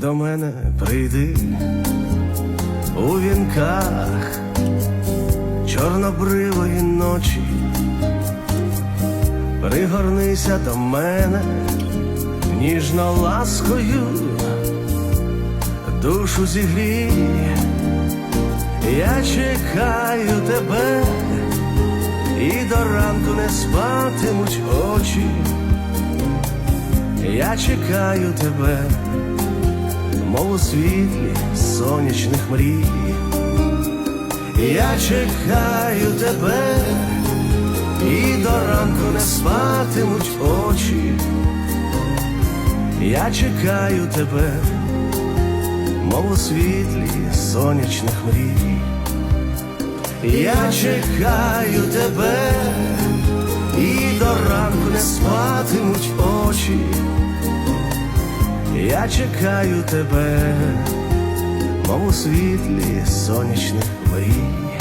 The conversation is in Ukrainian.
до мене прийди. У вінках чорнобривої ночі, пригорнися до мене ніжно ласкою, душу зігрій, я чекаю тебе, і до ранку не спатимуть очі. Я чекаю тебе, мов у світлі сонячних мрій. Я чекаю тебе, і до ранку не спатимуть очі. Я чекаю тебе, мов у світлі сонячних мрій. Я чекаю тебе, і до ранку не спатимуть. Я чекаю тебе, мов у світлі сонячних мрій.